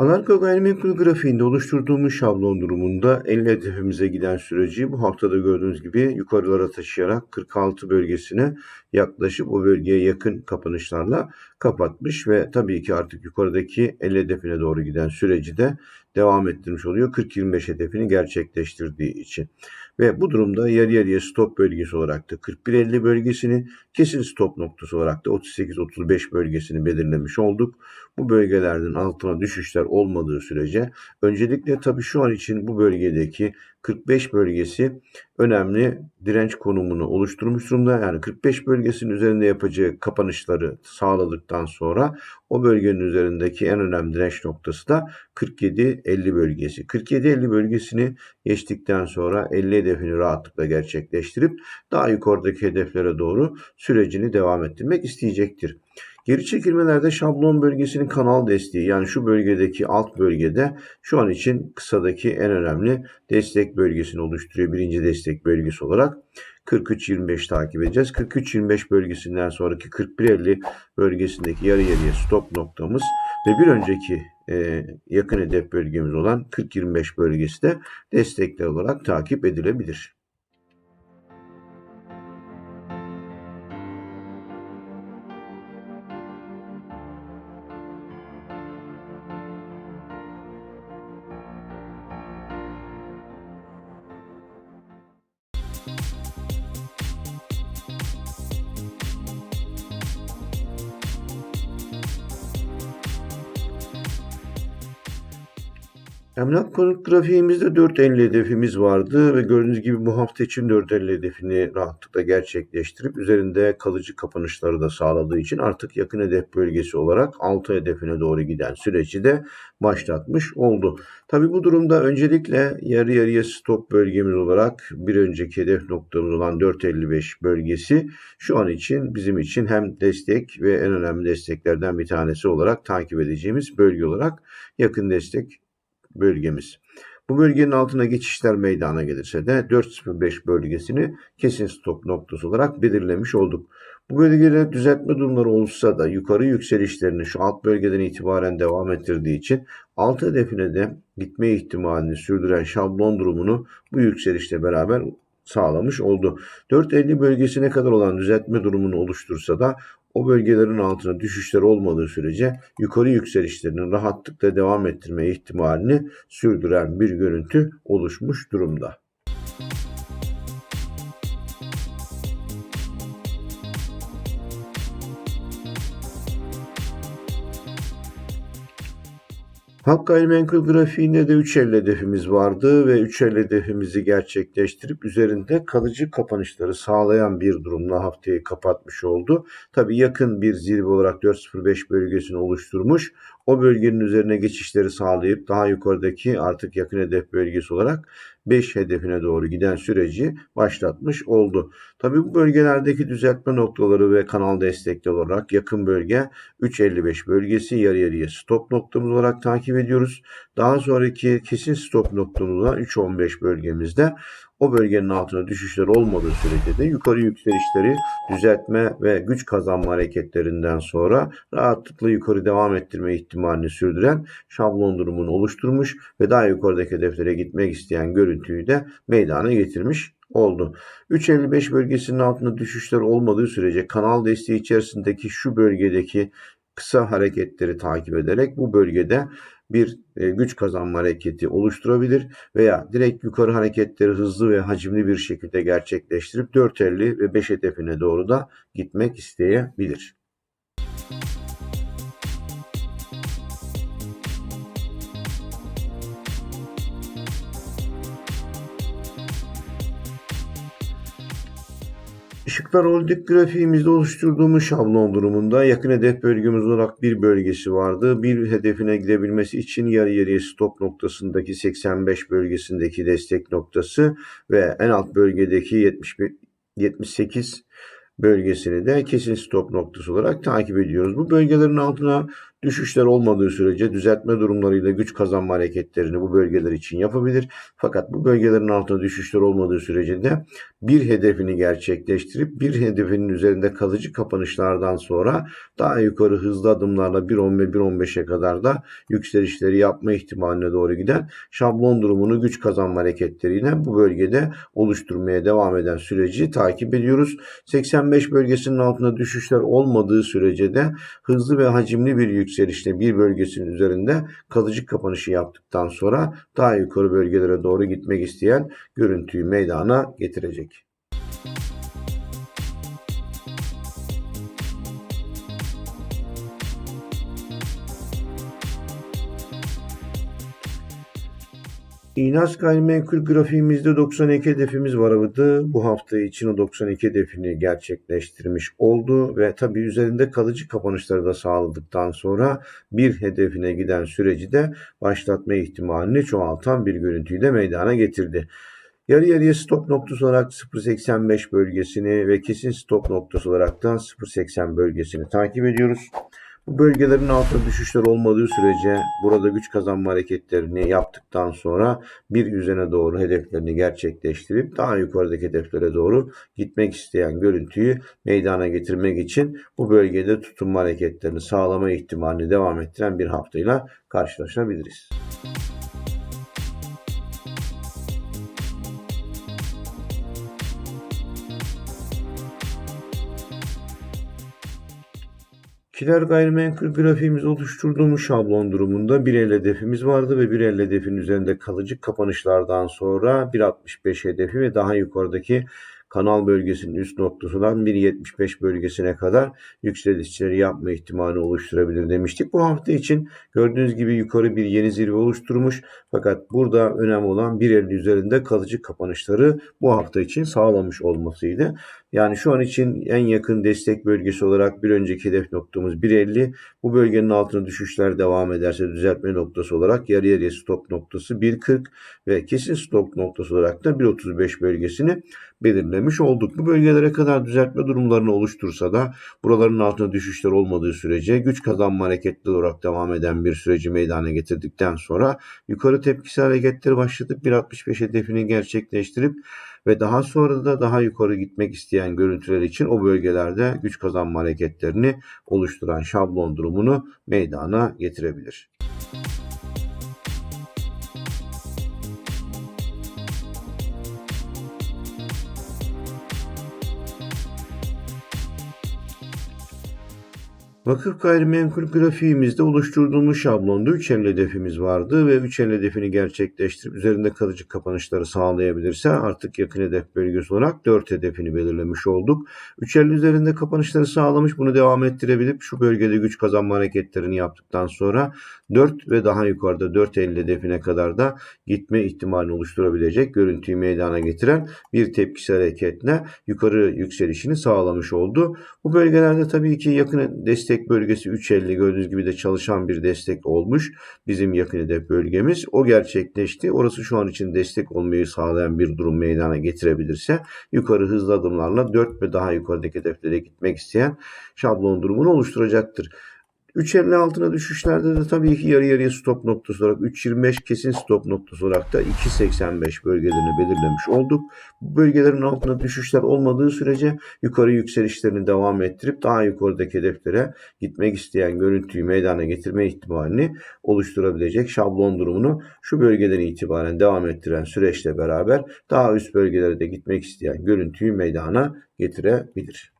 Anarko gayrimenkul grafiğinde oluşturduğumuz şablon durumunda 50 hedefimize giden süreci bu haftada gördüğünüz gibi yukarılara taşıyarak 46 bölgesine yaklaşıp o bölgeye yakın kapanışlarla kapatmış ve tabii ki artık yukarıdaki 50 hedefine doğru giden süreci de devam ettirmiş oluyor 40-25 hedefini gerçekleştirdiği için. Ve bu durumda yarı yarıya stop bölgesi olarak da 41-50 bölgesini kesin stop noktası olarak da 38-35 bölgesini belirlemiş olduk. Bu bölgelerden altına düşüşler olmadığı sürece öncelikle tabii şu an için bu bölgedeki 45 bölgesi önemli direnç konumunu oluşturmuş durumda. Yani 45 bölgesinin üzerinde yapacağı kapanışları sağladıktan sonra o bölgenin üzerindeki en önemli direnç noktası da 47-50 bölgesi. 47-50 bölgesini geçtikten sonra 50 hedefini rahatlıkla gerçekleştirip daha yukarıdaki hedeflere doğru sürecini devam ettirmek isteyecektir. Geri çekilmelerde şablon bölgesinin kanal desteği yani şu bölgedeki alt bölgede şu an için kısadaki en önemli destek bölgesini oluşturuyor. Birinci destek bölgesi olarak 43-25 takip edeceğiz. 43-25 bölgesinden sonraki 41-50 bölgesindeki yarı yarıya stop noktamız ve bir önceki e, yakın hedef bölgemiz olan 40-25 bölgesi de destekler olarak takip edilebilir. Emlak konut grafiğimizde 4.50 hedefimiz vardı ve gördüğünüz gibi bu hafta için 4.50 hedefini rahatlıkla gerçekleştirip üzerinde kalıcı kapanışları da sağladığı için artık yakın hedef bölgesi olarak 6 hedefine doğru giden süreci de başlatmış oldu. Tabi bu durumda öncelikle yarı yarıya stop bölgemiz olarak bir önceki hedef noktamız olan 4.55 bölgesi şu an için bizim için hem destek ve en önemli desteklerden bir tanesi olarak takip edeceğimiz bölge olarak yakın destek bölgemiz. Bu bölgenin altına geçişler meydana gelirse de 4.05 bölgesini kesin stop noktası olarak belirlemiş olduk. Bu bölgede düzeltme durumları olursa da yukarı yükselişlerini şu alt bölgeden itibaren devam ettirdiği için alt hedefine de gitme ihtimalini sürdüren şablon durumunu bu yükselişle beraber sağlamış oldu. 4.50 bölgesine kadar olan düzeltme durumunu oluştursa da o bölgelerin altına düşüşler olmadığı sürece yukarı yükselişlerinin rahatlıkla devam ettirme ihtimalini sürdüren bir görüntü oluşmuş durumda. Halk gayrimenkul grafiğinde de 3.50 hedefimiz vardı ve 3.50 hedefimizi gerçekleştirip üzerinde kalıcı kapanışları sağlayan bir durumla haftayı kapatmış oldu. Tabi yakın bir zirve olarak 4.05 bölgesini oluşturmuş. O bölgenin üzerine geçişleri sağlayıp daha yukarıdaki artık yakın hedef bölgesi olarak 5 hedefine doğru giden süreci başlatmış oldu. Tabi bu bölgelerdeki düzeltme noktaları ve kanal destekli olarak yakın bölge 3.55 bölgesi yarı yarıya stop noktamız olarak takip ediyoruz. Daha sonraki kesin stop noktamız olan 3.15 bölgemizde o bölgenin altına düşüşler olmadığı sürece de yukarı yükselişleri düzeltme ve güç kazanma hareketlerinden sonra rahatlıkla yukarı devam ettirme ihtimalini sürdüren şablon durumunu oluşturmuş ve daha yukarıdaki hedeflere gitmek isteyen görüntüyü de meydana getirmiş oldu. 3.55 bölgesinin altında düşüşler olmadığı sürece kanal desteği içerisindeki şu bölgedeki kısa hareketleri takip ederek bu bölgede bir e, güç kazanma hareketi oluşturabilir veya direkt yukarı hareketleri hızlı ve hacimli bir şekilde gerçekleştirip 4.50 ve 5 hedefine doğru da gitmek isteyebilir. Işıklar Holding grafiğimizde oluşturduğumuz şablon durumunda yakın hedef bölgemiz olarak bir bölgesi vardı. Bir hedefine gidebilmesi için yarı yarıya stop noktasındaki 85 bölgesindeki destek noktası ve en alt bölgedeki 71, 78 bölgesini de kesin stop noktası olarak takip ediyoruz. Bu bölgelerin altına Düşüşler olmadığı sürece düzeltme durumlarıyla güç kazanma hareketlerini bu bölgeler için yapabilir. Fakat bu bölgelerin altında düşüşler olmadığı sürece de bir hedefini gerçekleştirip bir hedefinin üzerinde kalıcı kapanışlardan sonra daha yukarı hızlı adımlarla 1.10 ve 1.15'e kadar da yükselişleri yapma ihtimaline doğru giden şablon durumunu güç kazanma hareketleriyle bu bölgede oluşturmaya devam eden süreci takip ediyoruz. 85 bölgesinin altında düşüşler olmadığı sürece de hızlı ve hacimli bir yükselişle bir bölgesinin üzerinde kalıcı kapanışı yaptıktan sonra daha yukarı bölgelere doğru gitmek isteyen görüntüyü meydana getirecek. İnas gayrimenkul grafiğimizde 92 hedefimiz vardı. Bu hafta için o 92 hedefini gerçekleştirmiş oldu ve tabii üzerinde kalıcı kapanışları da sağladıktan sonra bir hedefine giden süreci de başlatma ihtimalini çoğaltan bir görüntüyü de meydana getirdi. Yarı yarıya stop noktası olarak 0.85 bölgesini ve kesin stop noktası olarak da 0.80 bölgesini takip ediyoruz. Bu bölgelerin altında düşüşler olmadığı sürece burada güç kazanma hareketlerini yaptıktan sonra bir üzerine doğru hedeflerini gerçekleştirip daha yukarıdaki hedeflere doğru gitmek isteyen görüntüyü meydana getirmek için bu bölgede tutunma hareketlerini sağlama ihtimalini devam ettiren bir haftayla karşılaşabiliriz. Kiler gayrimenkul grafiğimizi oluşturduğumuz şablon durumunda bir el hedefimiz vardı ve bir el hedefin üzerinde kalıcı kapanışlardan sonra 1.65 hedefi ve daha yukarıdaki kanal bölgesinin üst noktasından 1.75 bölgesine kadar yükselişleri yapma ihtimali oluşturabilir demiştik. Bu hafta için gördüğünüz gibi yukarı bir yeni zirve oluşturmuş. Fakat burada önemli olan 1.50 üzerinde kalıcı kapanışları bu hafta için sağlamış olmasıydı. Yani şu an için en yakın destek bölgesi olarak bir önceki hedef noktamız 1.50. Bu bölgenin altına düşüşler devam ederse düzeltme noktası olarak yarı yarıya stop noktası 1.40 ve kesin stop noktası olarak da 1.35 bölgesini belirlemiş olduk. Bu bölgelere kadar düzeltme durumlarını oluştursa da buraların altına düşüşler olmadığı sürece güç kazanma hareketli olarak devam eden bir süreci meydana getirdikten sonra yukarı tepkisi hareketleri başlatıp 1.65 hedefini gerçekleştirip ve daha sonra da daha yukarı gitmek isteyen görüntüler için o bölgelerde güç kazanma hareketlerini oluşturan şablon durumunu meydana getirebilir. Vakıf gayrimenkul grafiğimizde oluşturduğumuz şablonda 3 el hedefimiz vardı ve 3 el hedefini gerçekleştirip üzerinde kalıcı kapanışları sağlayabilirse artık yakın hedef bölgesi olarak 4 hedefini belirlemiş olduk. 3 el üzerinde kapanışları sağlamış bunu devam ettirebilip şu bölgede güç kazanma hareketlerini yaptıktan sonra 4 ve daha yukarıda 4 el hedefine kadar da gitme ihtimalini oluşturabilecek görüntüyü meydana getiren bir tepkisi hareketle yukarı yükselişini sağlamış oldu. Bu bölgelerde tabii ki yakın destek destek bölgesi 3.50 gördüğünüz gibi de çalışan bir destek olmuş. Bizim yakın hedef bölgemiz. O gerçekleşti. Orası şu an için destek olmayı sağlayan bir durum meydana getirebilirse yukarı hızlı adımlarla 4 ve daha yukarıdaki hedeflere gitmek isteyen şablon durumunu oluşturacaktır. 3.50 altına düşüşlerde de tabii ki yarı yarıya stop noktası olarak 3.25 kesin stop noktası olarak da 2.85 bölgelerini belirlemiş olduk. Bu bölgelerin altında düşüşler olmadığı sürece yukarı yükselişlerini devam ettirip daha yukarıdaki hedeflere gitmek isteyen görüntüyü meydana getirme ihtimalini oluşturabilecek şablon durumunu şu bölgeden itibaren devam ettiren süreçle beraber daha üst bölgelere de gitmek isteyen görüntüyü meydana getirebilir.